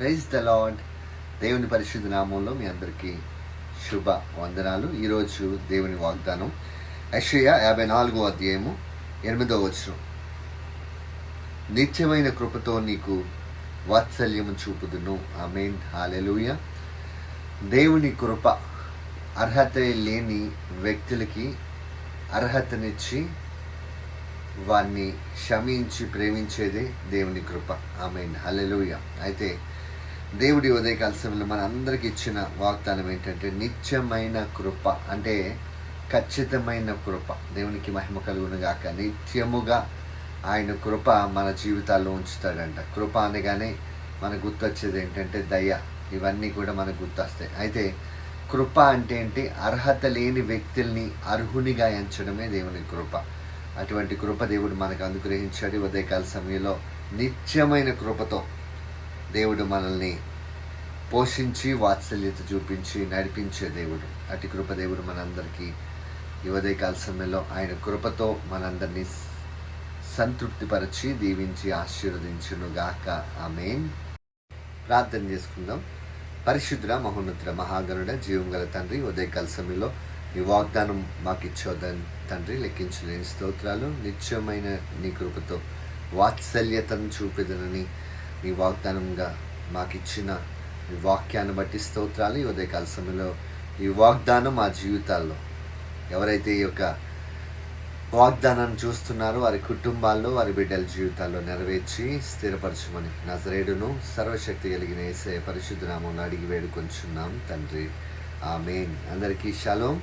Praise the lord దేవుని పరిశుద్ధ నామంలో మీ అందరికీ శుభ వందనాలు. ఈరోజు దేవుని వాగ్దానం యషయ యాభై నాలుగో అధ్యాయము ఎనిమిదో వచనం. నిత్యమైన కృపతో నీకు వాత్సల్యము చూపుదును. ఆమెన్. హాలెలుయ దేవుని కృప అర్హత లేని వ్యక్తులకి అర్హతనిచ్చి వారిని క్షమించి ప్రేమించేదే దేవుని కృప. ఆమె హలెలుయ అయితే దేవుడి ఉదయకాల సమయంలో మన అందరికి ఇచ్చిన వాగ్దానం ఏంటంటే నిత్యమైన కృప. అంటే ఖచ్చితమైన కృప. దేవునికి మహిమ కలుగునుగాక. నిత్యముగా ఆయన కృప మన జీవితాల్లో ఉంచుతాడంట. కృప అనగానే మనకు గుర్తొచ్చేది ఏంటంటే దయ. ఇవన్నీ కూడా మనకు గుర్తొస్తాయి. అయితే కృప అంటే ఏంటి? అర్హత లేని వ్యక్తుల్ని అర్హునిగా ఎంచడమే దేవుని కృప. అటువంటి కృప దేవుడు మనకు అనుగ్రహించాడు ఉదయకాల సమయంలో. నిత్యమైన కృపతో. దేవుడు మనల్ని పోషించి వాత్సల్యత చూపించి నడిపించే దేవుడు. అటు కృప దేవుడు మనందరికీ ఈ ఉదయకాల సమయంలో ఆయన కృపతో మనందరినీ సంతృప్తిపరచి దీవించి ఆశీర్వదించును గాక ఆమెన్. ప్రార్థన చేసుకుందాం. పరిశుద్ధ మహోన్నతుడ మహాగణుడ జీవం గల తండ్రి ఉదయకాల సమయంలో నీ వాగ్దానం మాకు ఇచ్చోదని తండ్రి లెక్కించలేని స్తోత్రాలు నిత్యమైన నీ కృపతో వాత్సల్యతను చూపెదనని నీ వాగ్దానంగా మాకు ఇచ్చిన నీ వాక్యాన్ని బట్టి స్తోత్రాలు ఈ ఉదయకాల సమయంలో. ఈ వాగ్దానం మా జీవితాల్లో ఎవరైతే ఈ యొక్క వాగ్దానాన్ని చూస్తున్నారో వారి కుటుంబాల్లో వారి బిడ్డల జీవితాల్లో నెరవేర్చి స్థిరపరచమని నజరేడును సర్వశక్తి కలిగిన ఏసే పరిశుద్ధ నామంలో అడిగి వేడుకొంచున్నాం తండ్రి. ఆమెన్. అందరికీ షలోం.